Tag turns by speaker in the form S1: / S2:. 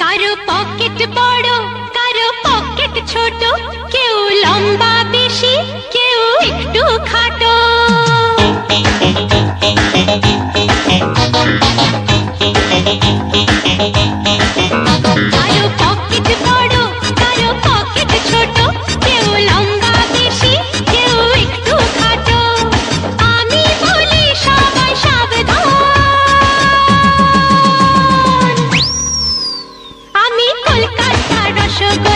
S1: কারও পকেট বড় কারও পকেট ছোট কেউ লম্বা বেশি Okay.